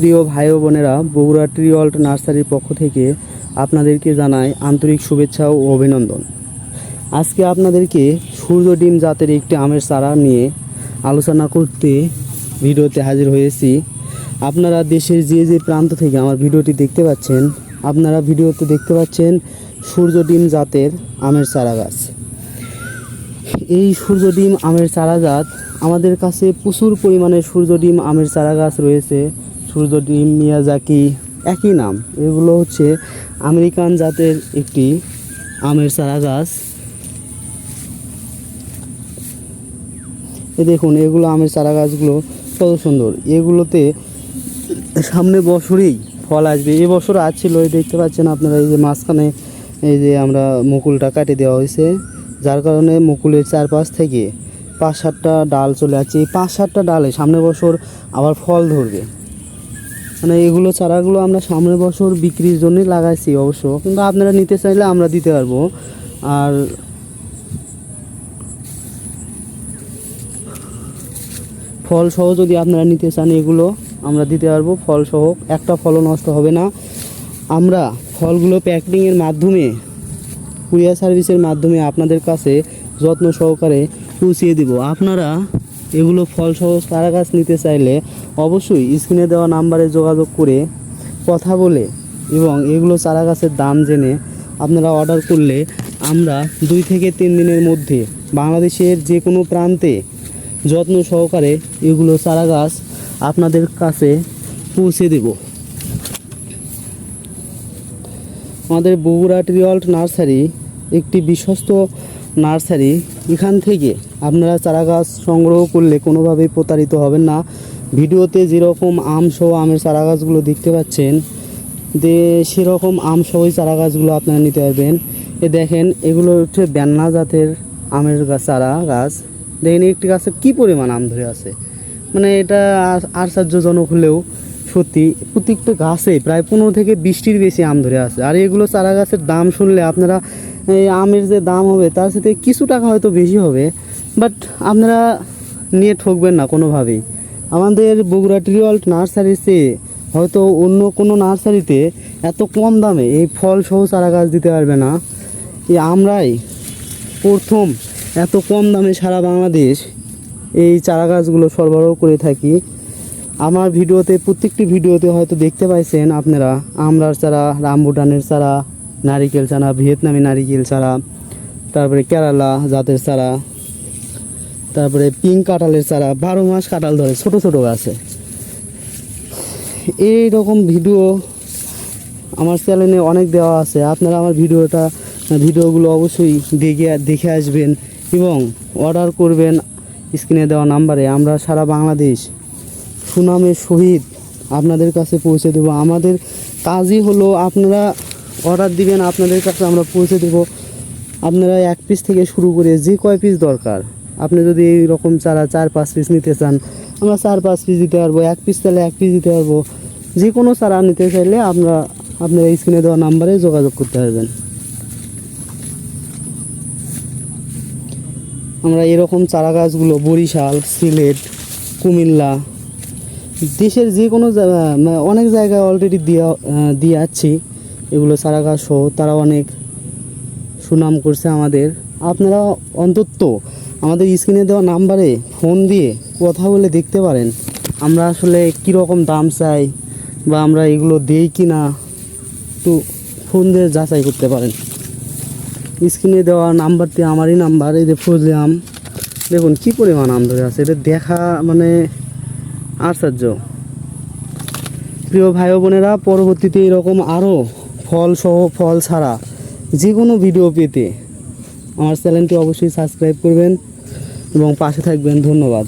প্রিয় ভাই বোনেরা, বগুড়া ট্রিঅল্ট নার্সারির পক্ষ থেকে আপনাদেরকে জানাই আন্তরিক শুভেচ্ছা ও অভিনন্দন। আজকে আপনাদেরকে সূর্য ডিম জাতের একটি আমের চারা নিয়ে আলোচনা করতে ভিডিওতে হাজির হয়েছি। আপনারা দেশের যে যে প্রান্ত থেকে আমার ভিডিওটি দেখতে পাচ্ছেন, আপনারা ভিডিওতে দেখতে পাচ্ছেন সূর্য ডিম জাতের আমের চারা গাছ। এই সূর্য ডিম আমের চারা গাছ, আমাদের কাছে প্রচুর পরিমাণে সূর্য ডিম আমের চারা গাছ রয়েছে। সূর্য ডিম, মিয়াজাকি একই নাম। এগুলো হচ্ছে আমেরিকান জাতের একটি আমের চারা গাছ। এ দেখুন, এগুলো আমের চারা গাছগুলো কত সুন্দর। এগুলোতে সামনে বছরেই ফল আসবে। এবছর বছর আসছিল এই দেখতে পাচ্ছেন আপনারা, এই যে মাঝখানে এই যে আমরা মুকুলটা কাটে দেওয়া হয়েছে, যার কারণে মুকুলের চারপাশ থেকে পাঁচ সাতটা ডাল চলে আসছে। এই পাঁচ সাতটা ডালে সামনে বছর আবার ফল ধরবে। মানে এগুলো চারাগুলো আমরা সামনের বছর বিক্রির জন্যই লাগাইছি অবশ্য, কিন্তু আপনারা নিতে চাইলে আমরা দিতে পারব। আর ফল সহ যদি আপনারা নিতে চান এগুলো, আমরা দিতে পারব। ফল সহ একটা ফলও নষ্ট হবে না। আমরা ফলগুলো প্যাকিংয়ের মাধ্যমে, কুরিয়ার সার্ভিসের মাধ্যমে আপনাদের কাছে যত্ন সহকারে পৌঁছিয়ে দিব। আপনারা এগুলো ফলসহ চারা গাছ নিতে চাইলে অবশ্যই স্ক্রিনে দেওয়া নাম্বারে যোগাযোগ করে কথা বলে এবং এগুলো চারা গাছের দাম জেনে আপনারা অর্ডার করলে আমরা দুই থেকে তিন দিনের মধ্যে বাংলাদেশের যে কোনো প্রান্তে যত্ন সহকারে এগুলো চারা গাছ আপনাদের কাছে পৌঁছে দেব। আমাদের বগুড়া ট্রিঅল্ট নার্সারি একটি বিশ্বস্ত নার্সারি, এখান থেকে আপনারা চারা গাছ সংগ্রহ করলে কোনোভাবেই প্রতারিত হবেন না। ভিডিওতে যেরকম আম সহ আমের চারা গাছগুলো দেখতে পাচ্ছেন যে সেরকম আম সহই চারা গাছগুলো আপনারা নিতে পারবেন। এ দেখেন, এগুলো হচ্ছে ব্যান্না জাতের আমের গাছ চারা গাছ দেখেন একটি গাছে কি পরিমাণ আম ধরে আছে? মানে এটা আশ্চর্যজনক হলেও সত্যি, প্রত্যেকটা গাছে প্রায় পনেরো থেকে বিশটির বেশি আম ধরে আছে। আর এগুলো চারা গাছের দাম শুনলে আপনারা এই আমের যে দাম হবে, তার সাথে কিছু টাকা হয়তো বেশি হবে বাট আপনারা নিয়ে ঠকবেন না কোনোভাবেই। আমাদের বগুড়া ট্রিঅল্ট নার্সারির চেয়ে হয়তো অন্য কোনো নার্সারিতে এত কম দামে এই ফল সহ চারা গাছ দিতে পারবে না। এই আমরাই প্রথম এত কম দামে সারা বাংলাদেশ এই চারা গাছগুলো সরবরাহ করে থাকি। আমার ভিডিওতে, প্রত্যেকটি ভিডিওতে হয়তো দেখতে পাইছেন আপনারা আমরার চারা, রামবুটানের চারা নারিকেল চারা ভিয়েতনামি নারিকেল চারা তারপরে কেরালা জাতের চারা তারপরে পিঙ্ক কাঁঠালের চারা বারো মাস কাঁঠাল ধরে, ছোট ছোট গাছে। এই রকম ভিডিও আমার চ্যানেলে অনেক দেওয়া আছে। আপনারা আমার ভিডিওটা, ভিডিওগুলো অবশ্যই দেখে দেখে আসবেন এবং অর্ডার করবেন স্ক্রিনে দেওয়া নাম্বারে আমরা সারা বাংলাদেশ সুনামের সহিত আপনাদের কাছে পৌঁছে দেবো। আমাদের কাজই হলো আপনারা অর্ডার দিবেন, আপনাদের কাছে আমরা পৌঁছে দেবো। আপনারা এক পিস থেকে শুরু করে যে কয় পিস দরকার, আপনি যদি এই রকম চারা চার পাঁচ পিস নিতে চান, আমরা চার পাঁচ পিস দিতে পারব, এক পিস চাইলে এক পিস দিতে পারব। যে কোনো চারা নিতে চাইলে আমরা আপনারা স্ক্রিনে দেওয়া নাম্বারে যোগাযোগ করতে পারবেন। আমরা এরকম চারা গাছগুলো, বরিশাল, সিলেট, কুমিল্লা, দেশের যে কোনো মানে অনেক জায়গায় অলরেডি দিয়া দিয়ে যাচ্ছি এগুলো চারা গাছ সহ তারা অনেক সুনাম করছে আমাদের। আপনারা অন্তত আমাদের স্ক্রিনে দেওয়া নাম্বারে ফোন দিয়ে কথা বলে দেখতে পারেন, আমরা আসলে কীরকম দাম চাই বা আমরা এগুলো দেই কি না একটু ফোন দিয়ে যাচাই করতে পারেন। স্ক্রিনে দেওয়া নাম্বারটি আমারই নাম্বার, এই যে ফজলি আম দেখুন, কী পরিমাণ আম ধরে আছে, এটা দেখা মানে আশ্চর্য। প্রিয় ভাই বোনেরা, পরবর্তীতে এরকম আরও ফল সহ ফল ছাড়া যে কোনো ভিডিও পেতে আমার চ্যানেলটি অবশ্যই সাবস্ক্রাইব করবেন এবং পাশে থাকবেন। ধন্যবাদ।